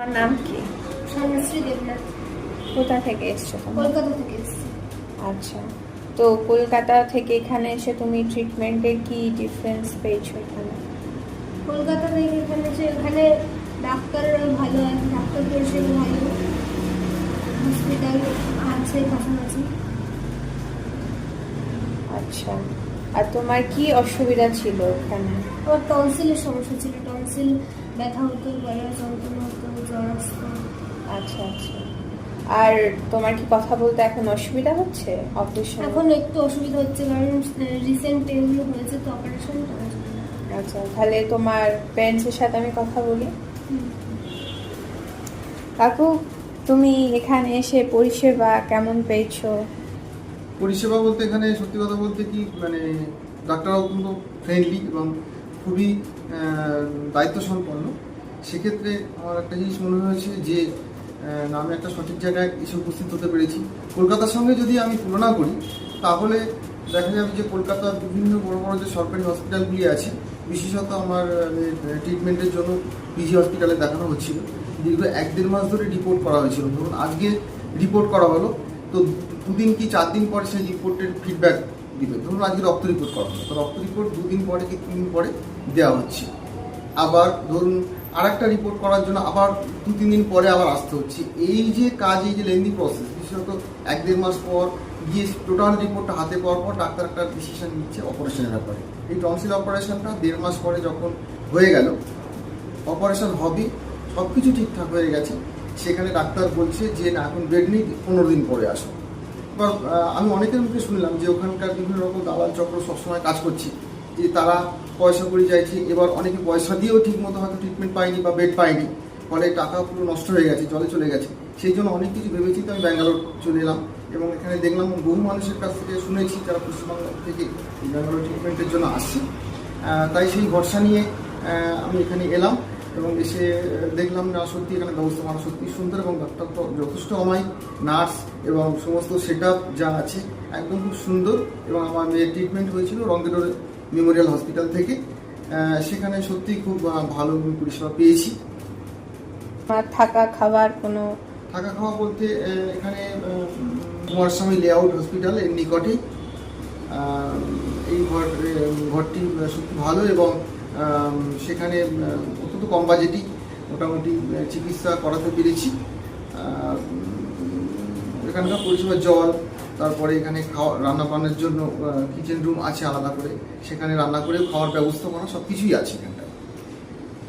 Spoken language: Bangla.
তোমার নাম কি? সন্ন্যাশ্রী দেবনাথ। কোথা থেকে এসছো কলকাতা থেকে এসেছি। আচ্ছা। তো কলকাতা থেকে এখানে এসে তুমি ট্রিটমেন্টের কি ডিফারেন্স পেয়েছ এখানে? কলকাতা থেকে এখানে এসে এখানে ডাক্তাররা ভালো আছে ডাক্তার পরিষেবা ভালো। হসপিটাল আছে কাছাকাছি। আচ্ছা। আর তোমার কি অসুবিধা ছিল এখানে আমার টনসিলের সমস্যা ছিল টনসিল ব্যথা হতো গলার যন্ত্রণা হতো জ্বর আসতো। আচ্ছা আচ্ছা। আর তোমার কি কথা বলতে এখন অসুবিধা হচ্ছে? অপারেশন এখন একটু অসুবিধা হচ্ছে কারণ রিসেন্ট এগুলো হয়েছে তো অপারেশন আচ্ছা তাহলে তোমার প্যারেন্টসের সাথে আমি কথা বলি? কাকু তুমি এখানে এসে পরিষেবা কেমন পেয়েছ? পরিষেবা বলতে এখানে সত্যি কথা বলতে কি মানে ডাক্তাররা অত্যন্ত ফ্রেন্ডলি এবং খুবই দায়িত্ব সম্পন্ন সেক্ষেত্রে আমার একটা জিনিস মনে হয়েছে যে আমি একটা সঠিক জায়গায় এসে উপস্থিত হতে পেরেছি। কলকাতার সঙ্গে যদি আমি তুলনা করি, তাহলে দেখা যাবে যে কলকাতার বিভিন্ন বড় বড় যে সরকারি হসপিটালগুলি আছে, বিশেষত আমার ট্রিটমেন্টের জন্য পিজি হসপিটালে দেখানো হচ্ছিল। দীর্ঘ এক দেড় মাস ধরে রিপোর্ট করা হয়েছিল। ধরুন, আজকে রিপোর্ট করা হলো তো দুদিন কি চার দিন পরে সেই রিপোর্টের ফিডব্যাক দিবে? ধরুন আজকে রক্ত রিপোর্ট করা হলো। তো রক্ত রিপোর্ট দুদিন পরে কি তিন দিন পরে দেওয়া হচ্ছে। আবার ধরুন আর একটা রিপোর্ট করার জন্য আবার দু, তিন দিন পরে আবার আসতে হচ্ছে। এই যে কাজ, এই যে লেন্দি প্রসেস বিশেষত এক দেড় মাস পর গিয়ে টোটাল রিপোর্টটা হাতে পাওয়ার পর ডাক্তার একটা ডিসিশন নিচ্ছে অপারেশনের ব্যাপারে। এই টনসিল অপারেশনটা দেড় মাস পরে যখন হয়ে গেল অপারেশন হবে সব কিছু ঠিকঠাক হয়ে গেছে। সেখানে ডাক্তার বলছে যে, না, এখন বেড নেই, পনেরো দিন পরে আসো এবার আমি অনেকের মুখে শুনলাম যে, ওখানকার বিভিন্ন রকম দালাল চক্র সবসময় কাজ করছে, যে তারা পয়সা করে চাইছে। এবার অনেকে পয়সা দিয়েও ঠিক মতো হয়তো ট্রিটমেন্ট পায়নি বা বেড পায়নি। ফলে টাকা পুরো নষ্ট হয়ে গেছে, জলে চলে গেছে। সেই জন্য অনেক কিছু ভেবেছি তো আমি ব্যাঙ্গালোর চলে এলাম এবং এখানে দেখলাম বহু মানুষের কাছ থেকে শুনেছি, যারা পশ্চিমবাংলা থেকে ব্যাঙ্গালোর ট্রিটমেন্টের জন্য আসছে। তাই সেই ভরসা নিয়ে আমি এখানে এলাম। এবং এসে দেখলাম না সত্যি এখানে ব্যবস্থা ব্যবস্থাপনা সত্যি সুন্দর এবং ডাক্তার তো যথেষ্ট অমায়িক নার্স এবং সমস্ত সেট যা আছে একদম খুব সুন্দর এবং আমার মেয়ের ট্রিটমেন্ট হয়েছিল রঙ্গেডোর মেমোরিয়াল হসপিটাল থেকে। সেখানে সত্যি খুব ভালো পরিষেবা পেয়েছি। থাকা খাবার কোনো থাকা খাওয়া বলতে এখানে কুমারস্বামী লেআউট হসপিটাল এর নিকটেই। এই ঘর ঘরটি সত্যি ভালো এবং সেখানে অত্যন্ত কম বাজেটই মোটামুটি চিকিৎসা করাতে পেরেছি। এখানকার পরিষেবা জল, তারপরে এখানে খাওয়া রান্না বান্নার জন্য কিচেন রুম আছে আলাদা করে। সেখানে রান্না করে খাওয়ার ব্যবস্থা করা সব কিছুই আছে এখানটা